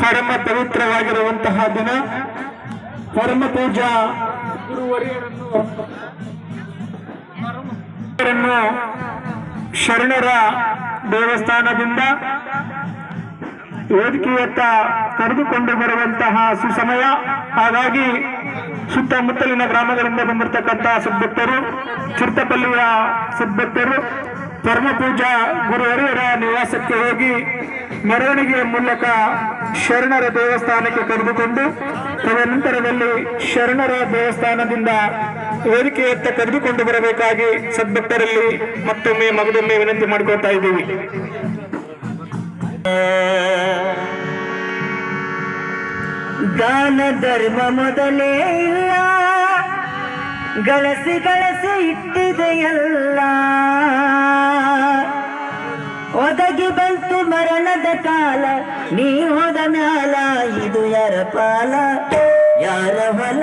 ಪರಮ ಪವಿತ್ರವಾಗಿರುವಂತಹ ದಿನ. ಪರಮ ಪೂಜಾ. ಗುರುವರಿಯರನ್ನು ಶರಣರ ದೇವಸ್ಥಾನದಿಂದ ವೇದಿಕೆಯತ್ತ ಕರೆದುಕೊಂಡು ಬರುವಂತಹ ಸುಸಮಯ. ಹಾಗಾಗಿ ಸುತ್ತಮುತ್ತಲಿನ ಗ್ರಾಮಗಳಿಂದ ಬಂದಿರತಕ್ಕಂತಹ ಸದ್ಭಕ್ತರು ಚಿರ್ತಪಲ್ಲಿಯ ಸದ್ಭಕ್ತರು ಪರಮ ಪೂಜಾ ಗುರುವರಿಯರ ನಿವಾಸಕ್ಕೆ ಹೋಗಿ ಮೆರವಣಿಗೆಯ ಮೂಲಕ ಶರಣರ ದೇವಸ್ಥಾನಕ್ಕೆ ಕರೆದುಕೊಂಡು ತದನಂತರದಲ್ಲಿ ಶರಣರ ದೇವಸ್ಥಾನದಿಂದ ವೇದಿಕೆಯತ್ತ ಕರೆದುಕೊಂಡು ಬರಬೇಕಾಗಿ ಸದ್ಭಕ್ತರಲ್ಲಿ ಮತ್ತೊಮ್ಮೆ ಮಗದೊಮ್ಮೆ ವಿನಂತಿ ಮಾಡ್ಕೊಳ್ತಾ ಇದ್ದೀವಿ. ದಾನ ಧರ್ಮ ಮೊದಲೇ ಇಲ್ಲ. ಗಳಸಿ ಗಳಸಿ ಇಟ್ಟಿದೆಯಲ್ಲ ಒದಗಿ ಬಂತು ಮರಣದ ಕಾಲ. ನೀ ಹೋದ ಮ್ಯಾಲ ಇದು ಯಾರ ಪಾಲ? ಯಾರ ಹೊಲ?